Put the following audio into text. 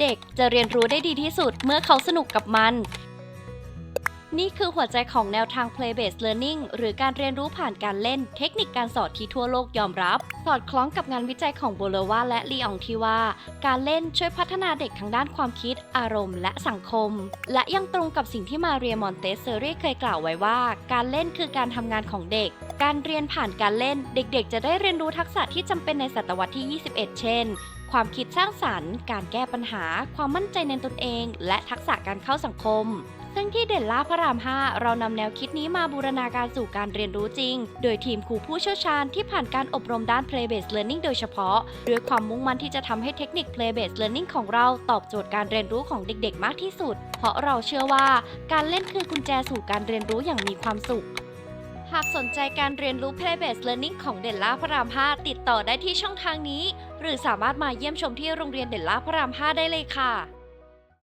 เด็กจะเรียนรู้ได้ดีที่สุดเมื่อเขาสนุกกับมัน นี่คือหัวใจของแนวทาง play based learning หรือการเรียนรู้ผ่านการเล่น เทคนิคการสอนที่ทั่วโลกยอมรับ สอดคล้องกับงานวิจัยของโบโลวาและลีอองที่ว่า การเล่นช่วยพัฒนาเด็กทางด้านความคิด อารมณ์ และสังคม และยังตรงกับสิ่งที่มาเรียมอนเตสเซอรี่เคยกล่าวไว้ว่า การเล่นคือการทำงานของเด็กการเรียนผ่านการเล่น เด็กๆ จะได้เรียนรู้ทักษะที่จำเป็นในศตวรรษที่ 21 เช่น ความคิดสร้างสรรค์ การแก้ปัญหา ความมั่นใจในตนเอง และทักษะการเข้าสังคม ซึ่งที่เด่นล่าพระราม 5 เรานำแนวคิดนี้มาบูรณาการสู่การเรียนรู้จริง โดยทีมครูผู้เชี่ยวชาญที่ผ่านการอบรมด้าน play based learning โดยเฉพาะ ด้วยความมุ่งมั่นที่จะทำให้เทคนิค play based learning ของเราตอบโจทย์การเรียนรู้ของเด็ก ๆ มากที่สุด เพราะเราเชื่อว่า การเล่นคือกุญแจสู่การเรียนรู้อย่างมีความสุข หากสนใจการเรียนรู้ play based learning ของเด่นล่าพระราม 5 ติดต่อได้ที่ช่องทางนี้ หรือสามารถมาเยี่ยมชมที่โรงเรียนเด่นล่าพระราม 5 ได้เลยค่ะ